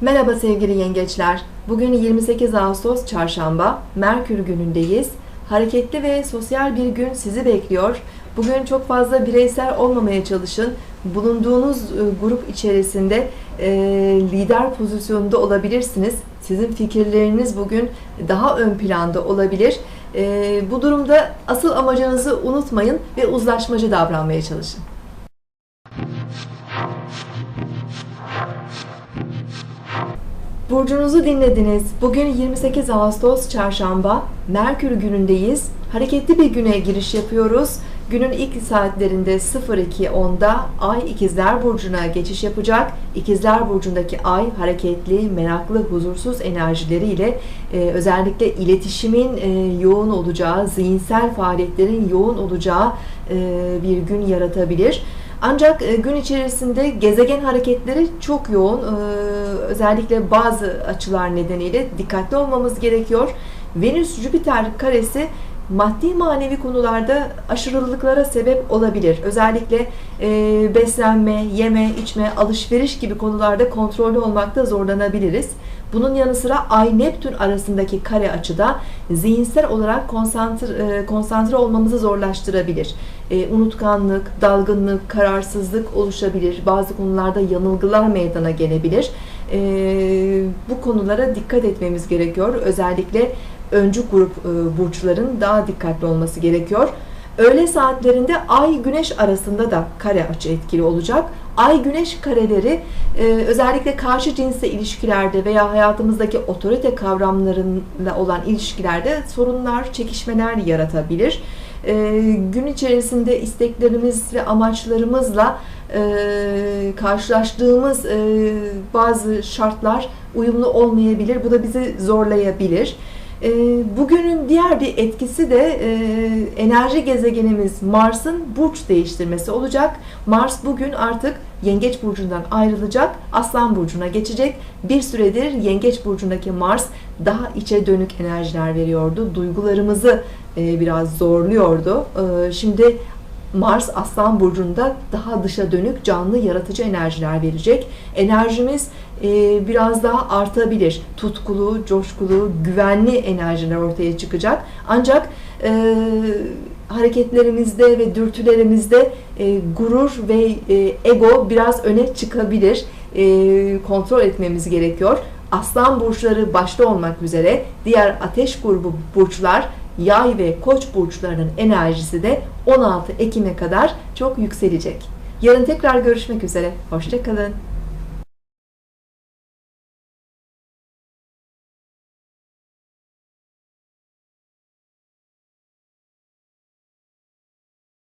Merhaba sevgili yengeçler. Bugün 28 Ağustos Çarşamba, Merkür günündeyiz. Hareketli ve sosyal bir gün sizi bekliyor. Bugün çok fazla bireysel olmamaya çalışın. Bulunduğunuz e, grup içerisinde lider pozisyonunda olabilirsiniz. Sizin fikirleriniz bugün daha ön planda olabilir. E, bu durumda asıl amacınızı unutmayın ve uzlaşmacı davranmaya çalışın. Burcunuzu dinlediniz. Bugün 28 Ağustos Çarşamba, Merkür günündeyiz. Hareketli bir güne giriş yapıyoruz. Günün ilk saatlerinde 02.10'da Ay İkizler Burcu'na geçiş yapacak. İkizler Burcu'ndaki Ay hareketli, meraklı, huzursuz enerjileriyle e, özellikle iletişimin e, yoğun olacağı, zihinsel faaliyetlerin yoğun olacağı e, bir gün yaratabilir. Ancak e, gün içerisinde gezegen hareketleri çok yoğun. E, Özellikle bazı açılar nedeniyle dikkatli olmamız gerekiyor. Venüs-Jüpiter karesi maddi manevi konularda aşırılıklara sebep olabilir. Özellikle e, beslenme, yeme, içme, alışveriş gibi konularda kontrollü olmakta zorlanabiliriz. Bunun yanı sıra Ay-Neptün arasındaki kare açıda zihinsel olarak konsantre, e, konsantre olmamızı zorlaştırabilir. E, unutkanlık, dalgınlık, kararsızlık oluşabilir. Bazı konularda yanılgılar meydana gelebilir. E, bu konulara dikkat etmemiz gerekiyor. Özellikle öncü grup e, burçların daha dikkatli olması gerekiyor. Öğle saatlerinde Ay Güneş arasında da kare açı etkili olacak. Ay Güneş kareleri e, özellikle karşı cinsle ilişkilerde veya hayatımızdaki otorite kavramlarıyla olan ilişkilerde sorunlar, çekişmeler yaratabilir. E, gün içerisinde isteklerimiz ve amaçlarımızla karşılaştığımız bazı şartlar uyumlu olmayabilir. Bu da bizi zorlayabilir. Ee, bugünün diğer bir etkisi de e, enerji gezegenimiz Mars'ın burç değiştirmesi olacak. Mars bugün artık Yengeç burcundan ayrılacak, Aslan burcuna geçecek. Bir süredir Yengeç burcundaki Mars daha içe dönük enerjiler veriyordu. Duygularımızı e, biraz zorluyordu. Ee, şimdi Mars Aslan Burcu'nda daha dışa dönük canlı yaratıcı enerjiler verecek. Enerjimiz e, biraz daha artabilir. Tutkulu, coşkulu, güvenli enerjiler ortaya çıkacak. Ancak e, hareketlerimizde ve dürtülerimizde e, gurur ve e, ego biraz öne çıkabilir. E, kontrol etmemiz gerekiyor. Aslan burçları başta olmak üzere diğer ateş grubu burçlar Yay ve Koç burçlarının enerjisi de 16 Ekim'e kadar çok yükselecek. Yarın tekrar görüşmek üzere. Hoşçakalın.